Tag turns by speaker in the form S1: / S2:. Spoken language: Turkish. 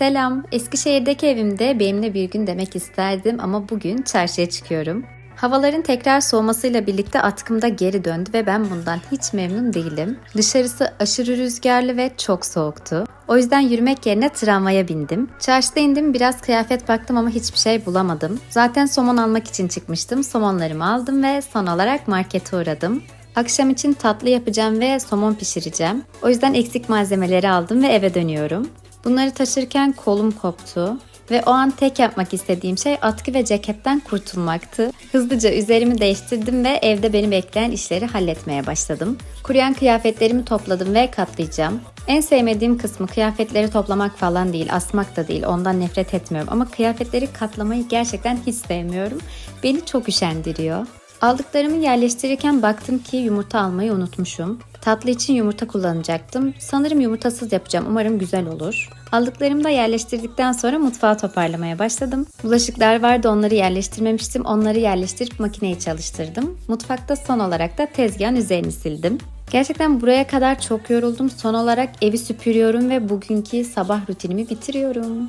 S1: Selam. Eskişehir'deki evimde benimle bir gün demek isterdim ama bugün çarşıya çıkıyorum. Havaların tekrar soğumasıyla birlikte atkım da geri döndü ve ben bundan hiç memnun değilim. Dışarısı aşırı rüzgarlı ve çok soğuktu. O yüzden yürümek yerine tramvaya bindim. Çarşıda indim biraz kıyafet baktım ama hiçbir şey bulamadım. Zaten somon almak için çıkmıştım. Somonlarımı aldım ve son olarak markete uğradım. Akşam için tatlı yapacağım ve somon pişireceğim. O yüzden eksik malzemeleri aldım ve eve dönüyorum. Bunları taşırken kolum koptu ve o an tek yapmak istediğim şey atkı ve ceketten kurtulmaktı. Hızlıca üzerimi değiştirdim ve evde beni bekleyen işleri halletmeye başladım. Kuruyan kıyafetlerimi topladım ve katlayacağım. En sevmediğim kısmı kıyafetleri toplamak falan değil, asmak da değil. Ondan nefret etmiyorum ama kıyafetleri katlamayı gerçekten hiç sevmiyorum. Beni çok üşendiriyor. Aldıklarımı yerleştirirken baktım ki yumurta almayı unutmuşum. Tatlı için yumurta kullanacaktım. Sanırım yumurtasız yapacağım. Umarım güzel olur. Aldıklarımı da yerleştirdikten sonra mutfağı toparlamaya başladım. Bulaşıklar vardı onları yerleştirmemiştim. Onları yerleştirip makineyi çalıştırdım. Mutfakta son olarak da tezgahın üzerini sildim. Gerçekten buraya kadar çok yoruldum. Son olarak evi süpürüyorum ve bugünkü sabah rutinimi bitiriyorum.